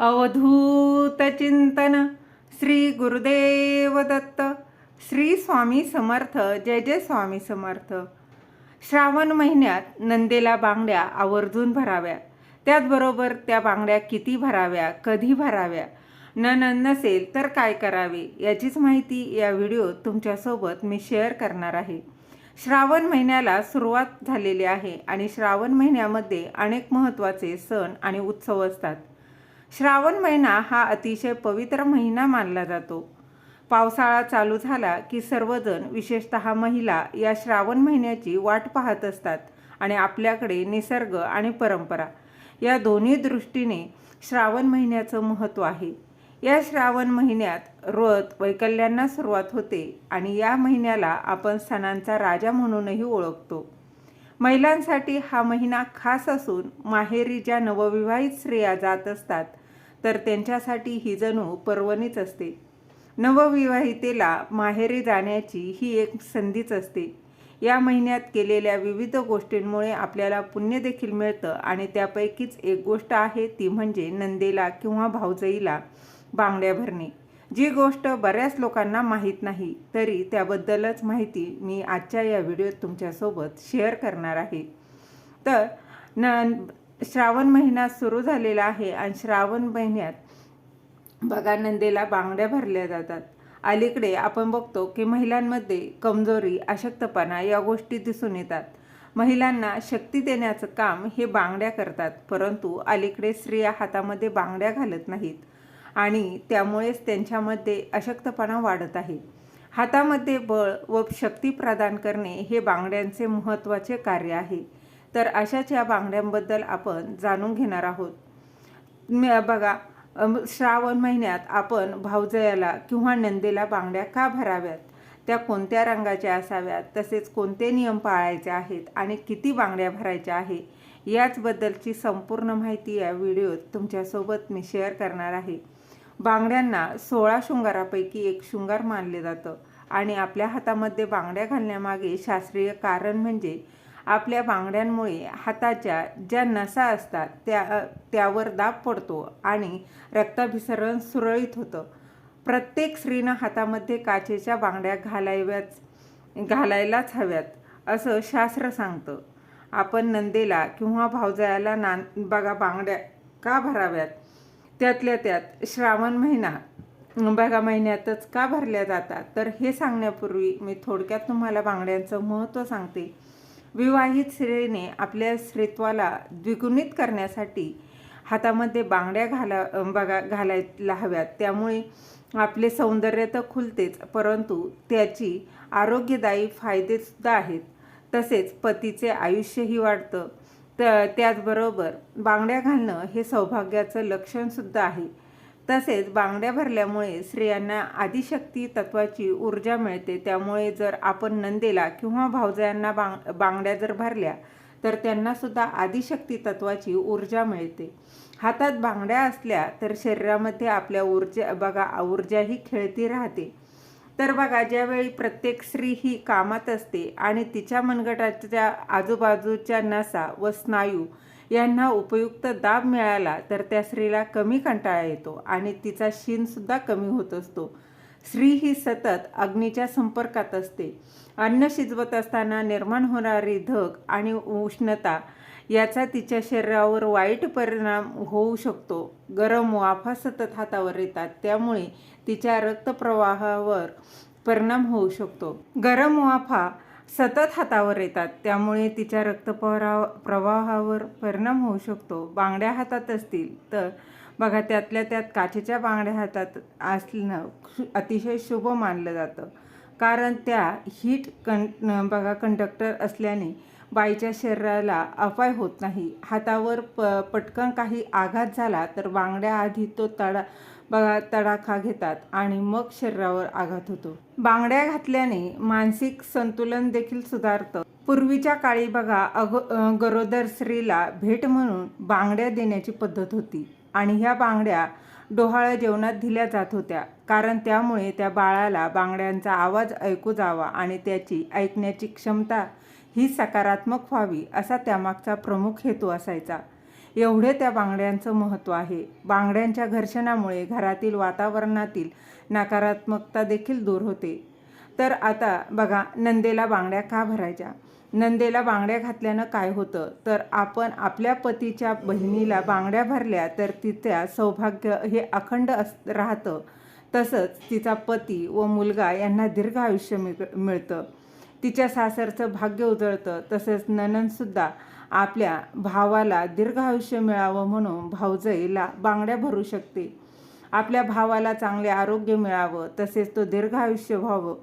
अवधूत चिंतन. श्री गुरुदेव दत्त. श्री स्वामी समर्थ. जय जय स्वामी समर्थ. श्रावण महिन्यात नंदेला बांगड्या आवर्जून भराव्या. त्याचबरोबर त्या बांगड्या किती भराव्या कधी भराव्या ननंद नसेल तर काय करावे याचीच माहिती या व्हिडिओत तुमच्यासोबत मी शेअर करणार आहे. श्रावण महिन्याला सुरुवात झालेली आहे आणि श्रावण महिन्यामध्ये अनेक महत्त्वाचे सण आणि उत्सव असतात. श्रावण महिना हा अतिशय पवित्र महिना मानला जातो. पावसाळा चालू झाला की सर्वजण विशेषतः महिला या श्रावण महिन्याची वाट पाहत असतात आणि आपल्याकडे निसर्ग आणि परंपरा या दोन्ही दृष्टीने श्रावण महिन्याचं महत्त्व आहे. या श्रावण महिन्यात व्रत वैकल्यांना सुरुवात होते आणि या महिन्याला आपण सणांचा राजा म्हणूनही ओळखतो. महिलांसाठी हा महिना खास असून माहेरी ज्या नवविवाहित स्त्रिया जात असतात तर त्यांच्यासाठी ही जणू पर्वणीच असते. नवविवाहितेला माहेरी जाण्याची ही एक संधीच असते. या महिन्यात केलेल्या विविध गोष्टींमुळे आपल्याला पुण्य देखील मिळतं आणि त्यापैकीच एक गोष्ट आहे ती म्हणजे नंदेला किंवा भाऊजईला बांगड्या भरणे. जी गोष्ट बऱ्याच लोकांना माहीत नाही तरी त्याबद्दलच माहिती मी आजच्या या व्हिडिओत तुमच्यासोबत शेअर करणार आहे. तर न श्रावण महिना सुरू झालेला आहे आणि श्रावण महिन्यात बघा नंदेला बांगड्या भरल्या जातात. अलीकडे आपण बघतो की महिलांमध्ये कमजोरी अशक्तपणा या गोष्टी दिसून येतात. महिलांना शक्ती देण्याचं काम हे बांगड्या करतात परंतु अलीकडे स्त्रिया हातामध्ये बांगड्या घालत नाहीत आणि त्यामुळेच त्यांच्यामध्ये अशक्तपणा वाढत आहे. हातामध्ये बळ व शक्ती प्रदान करणे हे बांगड्यांचे महत्त्वाचे कार्य आहे. तर अशाच या बांगड्यांबद्दल आपण जाणून घेणार आहोत. बघा श्रावण महिन्यात आपण भावजयाला किंवा नंदेला बांगड्या का भराव्यात? त्या कोणत्या रंगाच्या असाव्यात? तसेच कोणते नियम पाळायचे आहेत आणि किती बांगड्या भरायच्या आहे? याचबद्दलची संपूर्ण माहिती या व्हिडिओत तुमच्यासोबत मी शेअर करणार आहे. बांगड्यांना सोळा शृंगारापैकी एक शृंगार मानले जातं आणि आपल्या हातामध्ये बांगड्या घालण्यामागे शास्त्रीय कारण म्हणजे आपल्या बांगड्यांमुळे हाताच्या ज्या नसा असतात त्या त्यावर दाब पडतो आणि रक्ताभिसरण सुरळीत होतं. प्रत्येक स्त्रीनं हातामध्ये काचेच्या बांगड्या घालाव्याच घालायलाच हव्यात असं शास्त्र सांगतं. आपण नंदेला किंवा भावजायाला नान बघा बांगड्या का भराव्यात? त्यातल्या त्यात श्रावण महिना बघा महिन्यातच का भरल्या जातात? तर हे सांगण्यापूर्वी मी थोडक्यात तुम्हाला बांगड्यांचं महत्त्व सांगते. विवाहित स्त्रीने आपल्या स्त्रीत्वाला द्विगुणित करण्यासाठी हातामध्ये बांगड्या घाला बघा घालायला हव्यात. त्यामुळे आपले सौंदर्य तर खुलतेच परंतु त्याची आरोग्यदायी फायदेसुद्धा आहेत. तसेच पतीचे आयुष्यही वाढतं. त त्याचबरोबर बांगड्या घालणं हे सौभाग्याचं लक्षणसुद्धा आहे. तसेच बांगड्या भरल्यामुळे स्त्रियांना आदिशक्ती तत्वाची ऊर्जा मिळते. त्यामुळे जर आपण नंदेला किंवा भावजयांना बांग बांगड्या जर भरल्या तर त्यांनासुद्धा आदिशक्ती तत्वाची ऊर्जा मिळते. हातात बांगड्या असल्या तर शरीरामध्ये आपल्या ऊर्जा बघा ऊर्जाही खेळती राहते. तर बघा ज्यावेळी प्रत्येक स्त्री ही कामात असते आणि तिच्या मनगटाच्या आजूबाजूच्या नसा व स्नायू यांना उपयुक्त दाब मिळाला तर त्या स्त्रीला कमी कंटाळा येतो आणि तिचा शीनसुद्धा कमी होत असतो. स्त्री ही सतत अग्नीच्या संपर्कात असते. अन्न शिजवत असताना निर्माण होणारी धग आणि उष्णता याचा तिच्या शरीरावर वाईट परिणाम होऊ शकतो. गरम वाफा सतत हातावर येतात त्यामुळे तिच्या रक्तप्रवाहावर परिणाम होऊ शकतो. गरम वाफा सतत हातावर येतात. त्यामुळे तिच्या रक्तप्रवाह प्रवाहावर परिणाम होऊ शकतो. बांगड्या हातात असतील तर. बघा त्यातल्या त्यात काचेच्या बांगड्या हातात असणं शु- अतिशय शुभ मानलं जातं. कारण त्या हीट कं बघा कंडक्टर असल्याने बाईच्या शरीराला अपाय होत नाही. हातावर प पटकन काही आघात झाला तर बांगड्या आधी तो तडा बघा तडाखा घेतात आणि मग शरीरावर आघात होतो. बांगड्या घातल्याने मानसिक संतुलन देखील सुधारतं. पूर्वीच्या काळी बघा अग गरोदर स्त्रीला भेट म्हणून बांगड्या देण्याची पद्धत होती आणि ह्या बांगड्या डोहाळ्या जेवणात दिल्या जात होत्या. कारण त्यामुळे त्या बाळाला बांगड्यांचा आवाज ऐकू जावा आणि त्याची ऐकण्याची क्षमता ही सकारात्मक व्हावी असा त्यामागचा प्रमुख हेतू असायचा. एवढे त्या बांगड्यांचं महत्त्व आहे. बांगड्यांच्या घर्षणामुळे घरातील वातावरणातील नकारात्मकता देखील दूर होते. तर आता बघा नंदेला बांगड्या का भरायच्या? नंदेला बांगड्या घातल्यानं काय होतं? तर आपण आपल्या पतीच्या बहिणीला बांगड्या भरल्या तर तिच्या सौभाग्य हे अखंड अस राहतं. तसंच तिचा पती व मुलगा यांना दीर्घ आयुष्य मिळ मिळतं. तिच्या सासरचं भाग्य उजळतं. तसंच ननंदसुद्धा आपल्या भावाला दीर्घ आयुष्य मिळावं म्हणून भाऊजईला बांगड्या भरू शकते. आपल्या भावाला चांगले आरोग्य मिळावं तसेच तो दीर्घ आयुष्य व्हावं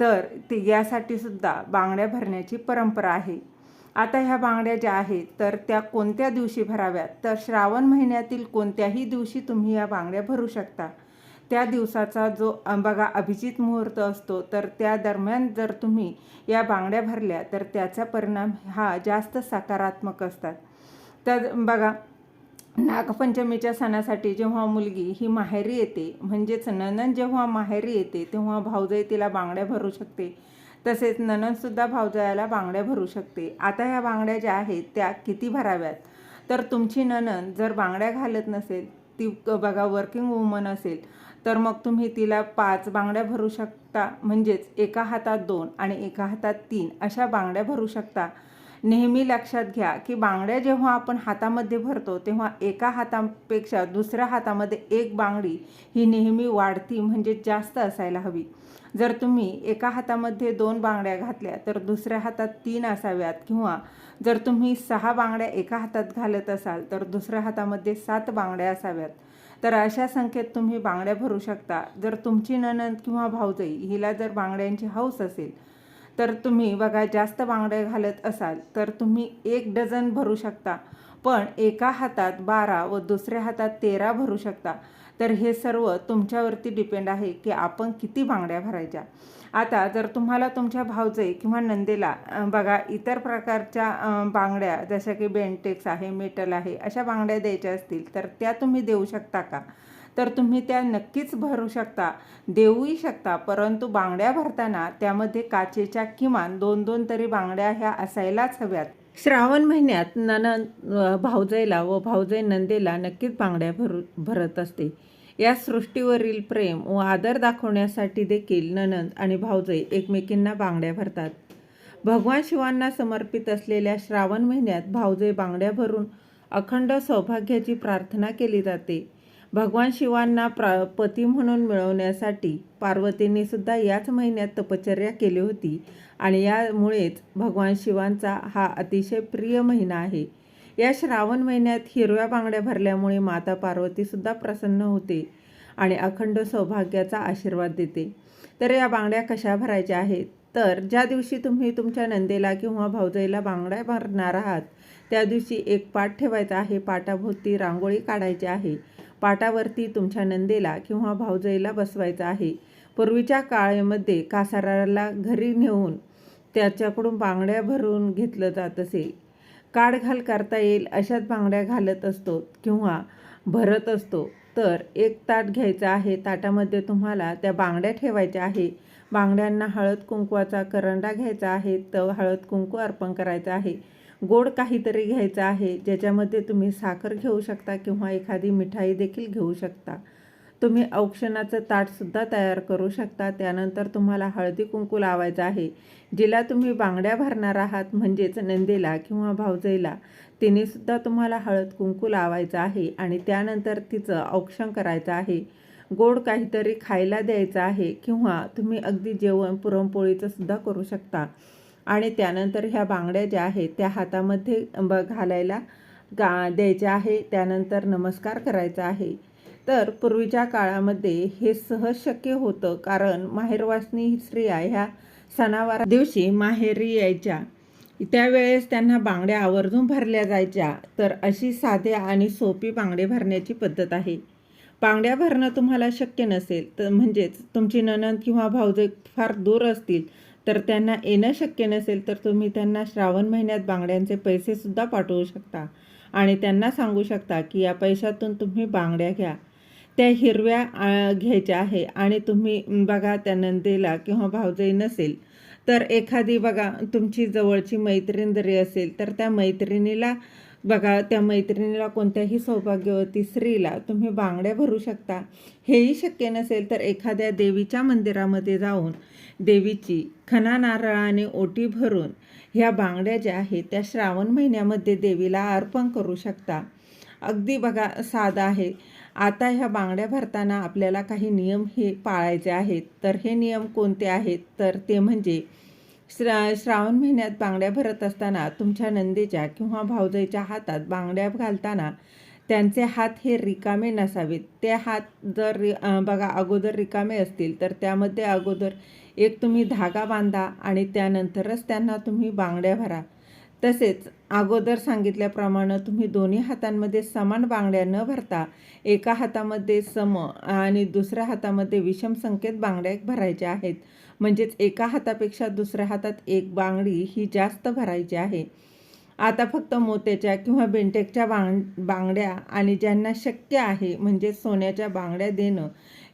तर ते यासाठी सुद्धा बांगड्या भरण्याची परंपरा आहे. आता ह्या बांगड्या ज्या आहेत तर त्या कोणत्या दिवशी भराव्यात? तर श्रावण महिन्यातील कोणत्याही दिवशी तुम्ही या बांगड्या भरू शकता. त्या दिवसाचा जो बघा अभिजित मुहूर्त असतो तर त्या दरम्यान जर तुम्ही या बांगड्या भरल्या तर त्याचा परिणाम हा जास्त सकारात्मक असतात. तर बघा नागपंचमीच्या सणासाठी जेव्हा मुलगी ही माहेरी येते म्हणजेच ननन जेव्हा माहेरी येते तेव्हा भाऊजाई तिला बांगड्या भरू शकते. तसेच नननसुद्धा भाऊजायाला बांगड्या भरू शकते. आता ह्या बांगड्या ज्या आहेत त्या किती भराव्यात? तर तुमची ननन जर बांगड्या घालत नसेल ती क- बघा वर्किंग वुमन असेल तर मग तुम्ही तिला पाच बांगड्या भरू शकता. म्हणजेच एका हातात दोन आणि एका हातात तीन अशा बांगड्या भरू शकता. नेहमी लक्षात घ्या की बांगड्या जेव्हा आपण हातामध्ये भरतो तेव्हा एका हातापेक्षा दुसऱ्या हातामध्ये एक बांगडी ही नेहमी वाढती म्हणजे जास्त असायला हवी. जर तुम्ही एका हातामध्ये दोन बांगड्या घातल्या तर दुसऱ्या हातात तीन असाव्यात किंवा जर तुम्ही सहा बांगड्या एका हातात घालत असाल तर दुसऱ्या हातामध्ये सात बांगड्या असाव्यात. तर अशा संख्येत तुम्ही बांगड्या भरू शकता. जर तुमची ननंद किंवा भाऊजाई हिला जर बांगड्यांची हौस असेल तर तुम्ही बघा जास्त बांगड्या घालत असाल तर तुम्ही एक डझन भरू शकता. पण एका हातात बारा व दुसऱ्या हातात तेरा भरू शकता. तर हे सर्व तुमच्यावरती डिपेंड आहे की आपण किती बांगड्या भरायच्या. आता जर तुम्हाला तुमच्या भावजे किंवा नंदेला बघा इतर प्रकारच्या बांगड्या जशा की बेंटेक्स आहे मेटल आहे अशा बांगड्या द्यायच्या असतील तर त्या तुम्ही देऊ शकता का? तर तुम्ही त्या नक्कीच भरू शकता. देऊही शकता परंतु बांगड्या भरताना त्यामध्ये काचेच्या किमान दोन दोन तरी बांगड्या ह्या असायलाच हव्यात. श्रावण महिन्यात ननंद अ, व भाऊजाई नंदेला नक्कीच बांगड्या भरू भरत असते. या सृष्टीवरील प्रेम व आदर दाखवण्यासाठी देखील ननंद आणि भाऊजाई एकमेकींना बांगड्या भरतात. भगवान शिवांना समर्पित असलेल्या श्रावण महिन्यात भाऊजाई बांगड्या भरून अखंड सौभाग्याची प्रार्थना केली जाते. भगवान शिवांना प्रा पती म्हणून मिळवण्यासाठी पार्वतींनी सुद्धा याच महिन्यात तपश्चर्या केली होती. आणि यामुळेच भगवान शिवांचा हा अतिशय प्रिय महिना आहे. या श्रावण महिन्यात हिरव्या बांगड्या भरल्यामुळे माता पार्वतीसुद्धा प्रसन्न होते आणि अखंड सौभाग्याचा आशीर्वाद देते. तर या बांगड्या कशा भरायच्या आहेत? तर ज्या दिवशी तुम्ही तुमच्या नंदेला किंवा भाऊजाईला बांगड्या भरणार आहात त्या दिवशी एक पाट ठेवायचा आहे. पाटाभोवती रांगोळी काढायची आहे. पाटावरती तुमच्या नंदेला किंवा भाऊजाईला बसवायचं आहे. पूर्वीच्या काळामध्ये कासाराला घरी नेऊन त्याच्याकडून बांगड्या भरून घेतलं जात असे. काढघाल करता येईल अशाच बांगड्या घालत असतो किंवा भरत असतो. तर एक ताट घ्यायचं आहे. ताटामध्ये तुम्हाला त्या बांगड्या ठेवायच्या आहे. बांगड्यांना हळद कुंकवाचा करंडा घ्यायचा आहे. तर हळद कुंकू अर्पण करायचं आहे. गोड काहीतरी घ्यायचं आहे ज्याच्यामध्ये तुम्ही साखर घेऊ शकता किंवा एखादी मिठाई देखील घेऊ शकता. तुम्ही औक्षणाचं ताटसुद्धा तयार करू शकता. त्यानंतर तुम्हाला हळदी कुंकू लावायचं आहे जिला तुम्ही बांगड्या भरणार आहात म्हणजेच नंदेला किंवा भाऊजाईला तिनेसुद्धा तुम्हाला हळद कुंकू लावायचं आहे आणि त्यानंतर तिचं औक्षण करायचं आहे. गोड काहीतरी खायला द्यायचं आहे किंवा तुम्ही अगदी जेवण पुरणपोळीचं सुद्धा करू शकता. आणि त्यानंतर ह्या बांगड्या ज्या आहेत त्या हातामध्ये ब घालायला गा द्यायच्या आहे. त्यानंतर नमस्कार करायचा आहे. तर पूर्वीच्या काळामध्ये हे सहज शक्य होतं कारण माहेरवासनी स्त्रिया ह्या सणावार दिवशी माहेरी यायच्या. त्यावेळेस त्यांना बांगड्या आवर्जून भरल्या जायच्या. तर अशी साध्या आणि सोपी बांगडे भरण्याची पद्धत आहे. बांगड्या भरणं तुम्हाला शक्य नसेल तर म्हणजेच तुमची ननंद किंवा भाऊजे फार दूर असतील तर त्यांना येणं शक्य नसेल तर तुम्ही त्यांना श्रावण महिन्यात बांगड्यांचे पैसेसुद्धा पाठवू शकता. आणि त्यांना सांगू शकता की या पैशातून तुम्ही बांगड्या घ्या. त्या हिरव्या घ्यायच्या आहे आणि तुम्ही बघा त्या नंदेला किंवा भावजई नसेल तर एखादी बघा तुमची जवळची मैत्रीण जरी असेल तर त्या मैत्रिणीला बघा त्या मैत्रिणीला कोणत्याही सौभाग्यवती स्त्रीला तुम्ही बांगड्या भरू शकता. हेही शक्य नसेल तर एखाद्या देवीच्या मंदिरामध्ये जाऊन देवीची खना नारळाने ओटी भरून ह्या बांगड्या ज्या आहेत त्या श्रावण महिन्यामध्ये देवीला अर्पण करू शकता. अगदी बघा साधा आहे. आता ह्या बांगड्या भरताना आपल्याला काही नियम हे पाळायचे आहेत. तर हे नियम कोणते आहेत? तर ते म्हणजे श्रा श्रावण महिन्यात बांगड्या भरत असताना तुमच्या नंदीच्या किंवा भावजाईच्या हातात बांगड्या घालताना त्यांचे हात हे रिकामे नसावेत. ते हात जर रि बघा अगोदर रिकामे असतील तर त्यामध्ये अगोदर एक तुम्ही धागा बांधा आणि त्यानंतरच त्यांना तुम्ही बांगड्या भरा. तसेच अगोदर सांगितल्याप्रमाणे तुम्ही दोन्ही हातांमध्ये समान बांगड्या न भरता एका हातामध्ये सम आणि दुसऱ्या हातामध्ये विषम संकेत बांगड्या भरायच्या आहेत. म्हणजेच एका हातापेक्षा दुसऱ्या हातात एक बांगडी ही जास्त भरायची आहे. आता फक्त मोत्याच्या किंवा बेंटेकच्या बांग बांगड्या आणि ज्यांना शक्य आहे म्हणजे सोन्याच्या बांगड्या देणं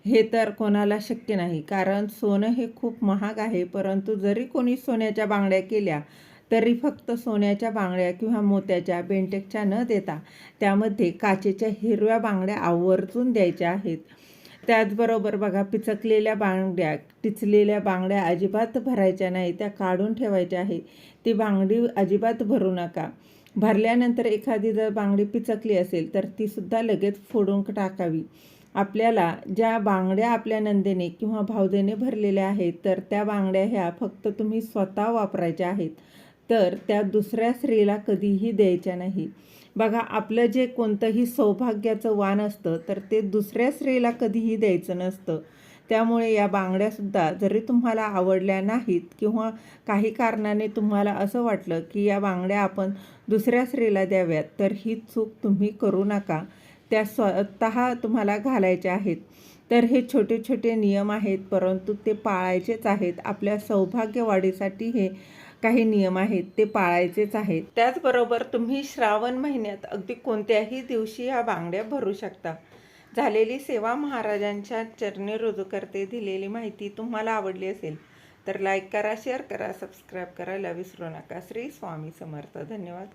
हे तर कोणाला शक्य नाही. कारण सोनं हे खूप महाग आहे परंतु जरी कोणी सोन्याच्या बांगड्या केल्या तरी फक्त सोन्याच्या बांगड्या किंवा मोत्याच्या बेंटेकच्या न देता त्यामध्ये काचेच्या हिरव्या बांगड्या आवर्जून द्यायच्या आहेत. त्याचबरोबर बघा पिचकलेल्या बांगड्या टिचलेल्या बांगड्या अजिबात भरायच्या नाही त्या काढून ठेवायच्या आहे. ती बांगडी अजिबात भरू नका. भरल्यानंतर एखादी जर बांगडी पिचकली असेल तर तीसुद्धा लगेच फोडून टाकावी. आपल्याला ज्या बांगड्या आपल्या नंदेने किंवा भावदेने भरलेल्या आहेत तर त्या बांगड्या ह्या फक्त तुम्ही स्वतः वापरायच्या आहेत. तर त्या दुसऱ्या स्त्रीला कधीही द्यायच्या नाही. बघा आपलं जे कोणतंही सौभाग्याचं वाण असतं तर ते दुसऱ्या स्त्रीला कधीही द्यायचं नसतं. त्यामुळे या बांगड्यासुद्धा जरी तुम्हाला आवडल्या नाहीत किंवा काही कारणाने तुम्हाला असं वाटलं की या बांगड्या आपण दुसऱ्या स्त्रीला द्याव्यात तर ही चूक तुम्ही करू नका. त्या स्वतः तुम्हाला घालायच्या आहेत. तर हे छोटे छोटे नियम आहेत परंतु ते पाळायचेच आहेत. आपल्या सौभाग्यवाढीसाठी हे काही नियम आहेत ते पाळायचेच आहेत. त्याचबरोबर तुम्ही श्रावण महिन्यात अगदी कोणत्याही दिवशी ह्या बांगड्या भरू शकता. झालेली सेवा महाराजांच्या चरणी रुजू करते दिलेली माहिती तुम्हाला आवडली असेल तर लाईक करा शेअर करा सबस्क्राईब करायला विसरू नका. श्री स्वामी समर्थ. धन्यवाद.